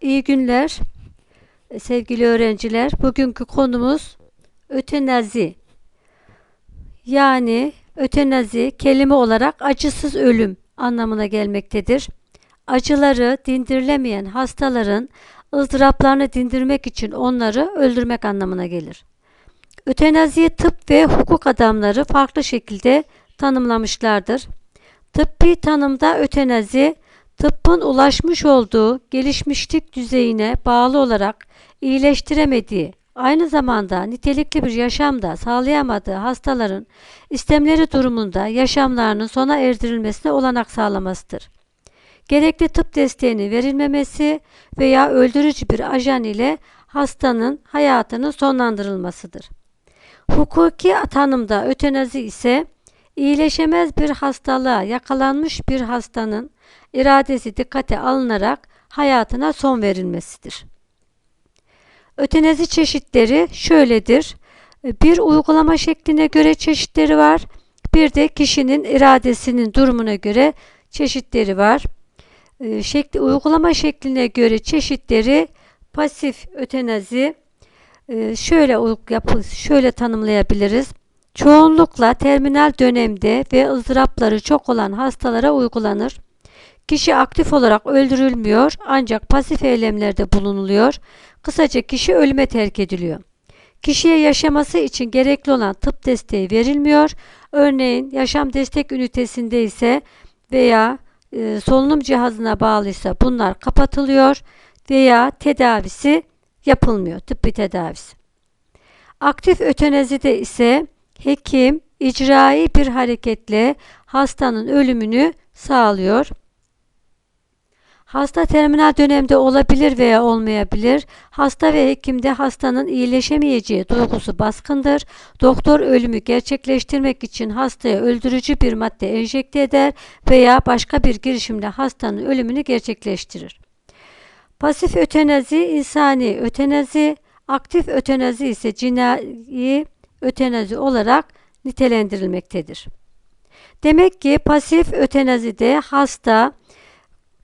İyi günler e, sevgili öğrenciler. Bugünkü konumuz ötenazi. Yani ötenazi kelime olarak acısız ölüm anlamına gelmektedir. Acıları dindirilemeyen hastaların ızdıraplarını dindirmek için onları öldürmek anlamına gelir. Ötenaziyi tıp ve hukuk adamları farklı şekilde tanımlamışlardır. Tıbbi tanımda ötenazi, tıbbın ulaşmış olduğu gelişmişlik düzeyine bağlı olarak iyileştiremediği, aynı zamanda nitelikli bir yaşamda sağlayamadığı hastaların istemleri durumunda yaşamlarının sona erdirilmesine olanak sağlamasıdır. Gerekli tıp desteğinin verilmemesi veya öldürücü bir ajan ile hastanın hayatının sonlandırılmasıdır. Hukuki tanımda ötenazi ise iyileşemez bir hastalığa yakalanmış bir hastanın iradesi dikkate alınarak hayatına son verilmesidir. Ötenazi çeşitleri şöyledir. Bir uygulama şekline göre çeşitleri var. Bir de kişinin iradesinin durumuna göre çeşitleri var. Ee, şekli, uygulama şekline göre çeşitleri pasif ötenazi e, şöyle yapı, şöyle tanımlayabiliriz. Çoğunlukla terminal dönemde ve ızdırapları çok olan hastalara uygulanır. Kişi aktif olarak öldürülmüyor ancak pasif eylemlerde bulunuluyor. Kısaca kişi ölüme terk ediliyor. Kişiye yaşaması için gerekli olan tıp desteği verilmiyor. Örneğin yaşam destek ünitesinde ise veya e, solunum cihazına bağlıysa bunlar kapatılıyor veya tedavisi yapılmıyor. Tıbbi tedavisi. Aktif ötenazide ise hekim icrai bir hareketle hastanın ölümünü sağlıyor. Hasta terminal dönemde olabilir veya olmayabilir. Hasta ve hekimde hastanın iyileşemeyeceği duygusu baskındır. Doktor ölümü gerçekleştirmek için hastaya öldürücü bir madde enjekte eder veya başka bir girişimle hastanın ölümünü gerçekleştirir. Pasif ötenazi insani ötenazi, aktif ötenazi ise cinayi ötenazi olarak nitelendirilmektedir. Demek ki pasif ötenazide hasta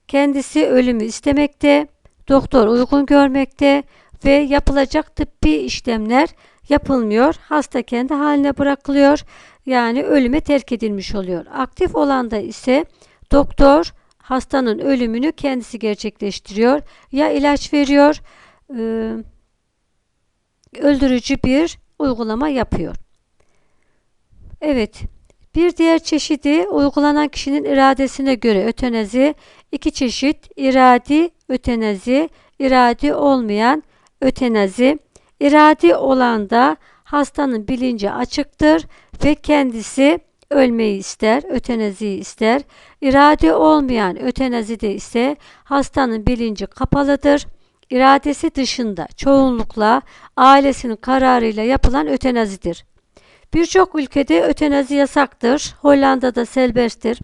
kendisi ölümü istemekte, doktor uygun görmekte ve yapılacak tıbbi işlemler yapılmıyor. Hasta kendi haline bırakılıyor. Yani ölüme terk edilmiş oluyor. Aktif olanda ise doktor hastanın ölümünü kendisi gerçekleştiriyor. Ya ilaç veriyor, öldürücü bir uygulama yapıyor. Evet, bir diğer çeşidi uygulanan kişinin iradesine göre ötenazi, iki çeşit iradi ötenazi, iradi olmayan ötenazi. İradi olan da hastanın bilinci açıktır ve kendisi ölmeyi ister, ötenaziyi ister. İrade olmayan ötenazide ise hastanın bilinci kapalıdır. İradesi dışında çoğunlukla ailesinin kararıyla yapılan ötenazidir. Birçok ülkede ötenazi yasaktır. Hollanda'da serbesttir.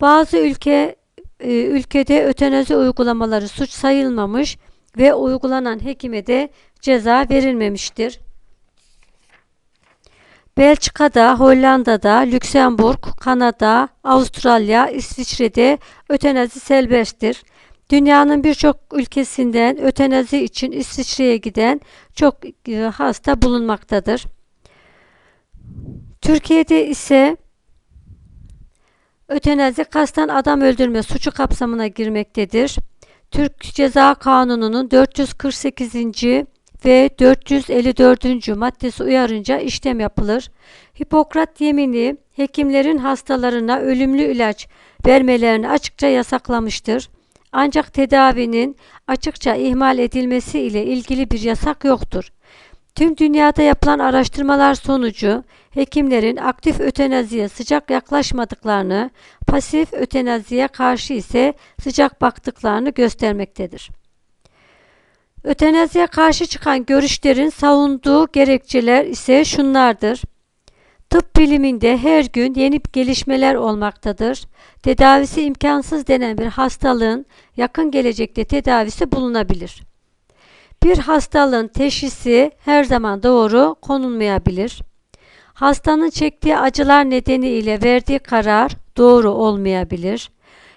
Bazı ülke e, ülkede ötenazi uygulamaları suç sayılmamış ve uygulanan hekime de ceza verilmemiştir. Belçika'da, Hollanda'da, Lüksemburg, Kanada, Avustralya, İsviçre'de ötenazi serbesttir. Dünyanın birçok ülkesinden ötenazi için İsviçre'ye giden çok e, hasta bulunmaktadır. Türkiye'de ise ötenazi kasten adam öldürme suçu kapsamına girmektedir. Türk Ceza Kanunu'nun 448. ve 454. maddesi uyarınca işlem yapılır. Hipokrat yemini hekimlerin hastalarına ölümlü ilaç vermelerini açıkça yasaklamıştır. Ancak tedavinin açıkça ihmal edilmesi ile ilgili bir yasak yoktur. Tüm dünyada yapılan araştırmalar sonucu hekimlerin aktif ötenaziye sıcak yaklaşmadıklarını, pasif ötenaziye karşı ise sıcak baktıklarını göstermektedir. Ötenaziye karşı çıkan görüşlerin savunduğu gerekçeler ise şunlardır. Tıp biliminde her gün yeni gelişmeler olmaktadır. Tedavisi imkansız denen bir hastalığın yakın gelecekte tedavisi bulunabilir. Bir hastalığın teşhisi her zaman doğru konulmayabilir. Hastanın çektiği acılar nedeniyle verdiği karar doğru olmayabilir.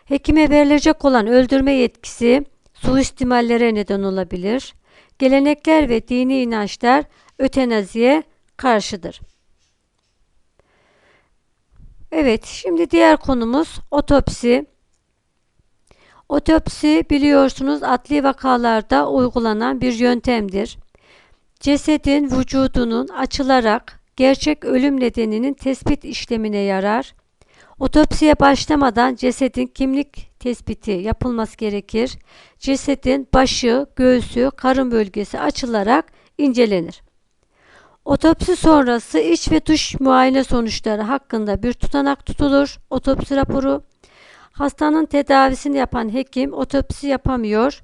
Hekime verilecek olan öldürme yetkisi suistimallere neden olabilir. Gelenekler ve dini inançlar ötenaziye karşıdır. Evet, şimdi diğer konumuz otopsi. Otopsi biliyorsunuz adli vakalarda uygulanan bir yöntemdir. Cesedin vücudunun açılarak gerçek ölüm nedeninin tespit işlemine yarar. Otopsiye başlamadan cesedin kimlik tespiti yapılması gerekir. Cesedin başı, göğsü, karın bölgesi açılarak incelenir. Otopsi sonrası iç ve dış muayene sonuçları hakkında bir tutanak tutulur. Otopsi raporu Hastanın tedavisini yapan hekim otopsi yapamıyor.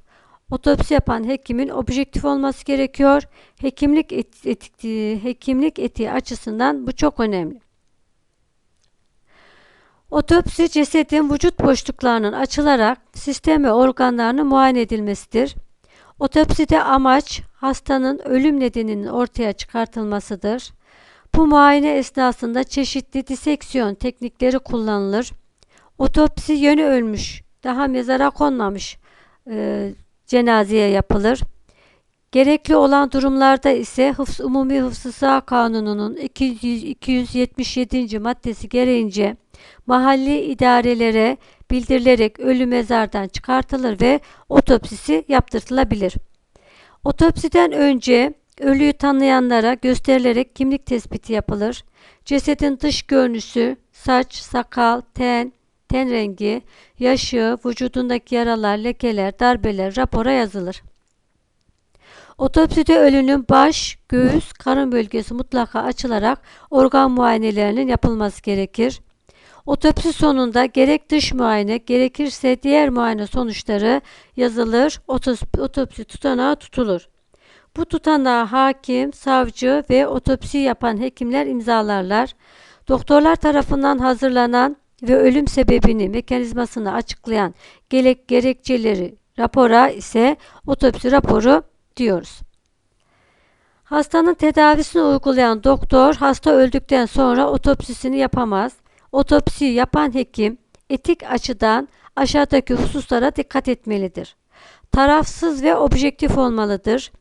Otopsi yapan hekimin objektif olması gerekiyor. Hekimlik et, etik, hekimlik etiği açısından bu çok önemli. Otopsi cesedin vücut boşluklarının açılarak sistem ve organlarının muayene edilmesidir. Otopside amaç hastanın ölüm nedeninin ortaya çıkartılmasıdır. Bu muayene esnasında çeşitli diseksiyon teknikleri kullanılır. Otopsi yeni ölmüş, daha mezara konmamış e, cenazeye yapılır. Gerekli olan durumlarda ise Hıfz, Umumi Hıfzı Sağ Kanunu'nun 200, 277. maddesi gereğince mahalli idarelere bildirilerek ölü mezardan çıkartılır ve otopsisi yaptırtılabilir. Otopsiden önce ölüyü tanıyanlara gösterilerek kimlik tespiti yapılır. Cesedin dış görünüşü, saç, sakal, ten, ten rengi, yaşı, vücudundaki yaralar, lekeler, darbeler rapora yazılır. Otopside ölünün baş, göğüs, karın bölgesi mutlaka açılarak organ muayenelerinin yapılması gerekir. Otopsi sonunda gerek dış muayene gerekirse diğer muayene sonuçları yazılır, otopsi tutanağı tutulur. Bu tutanağı hakim, savcı ve otopsi yapan hekimler imzalarlar. Doktorlar tarafından hazırlanan ve ölüm sebebini, mekanizmasını açıklayan gerek gerekçeleri rapora ise otopsi raporu diyoruz. Hastanın tedavisini uygulayan doktor hasta öldükten sonra otopsisini yapamaz. Otopsi yapan hekim etik açıdan aşağıdaki hususlara dikkat etmelidir. Tarafsız ve objektif olmalıdır.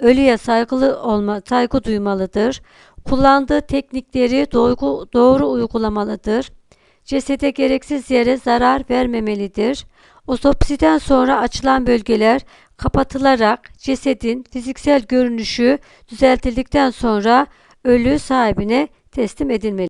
Ölüye saygılı olma, saygı duymalıdır. Kullandığı teknikleri doğru, doğru uygulamalıdır. Cesede gereksiz yere zarar vermemelidir. Otopsiden sonra açılan bölgeler kapatılarak cesedin fiziksel görünüşü düzeltildikten sonra ölü sahibine teslim edilmeli.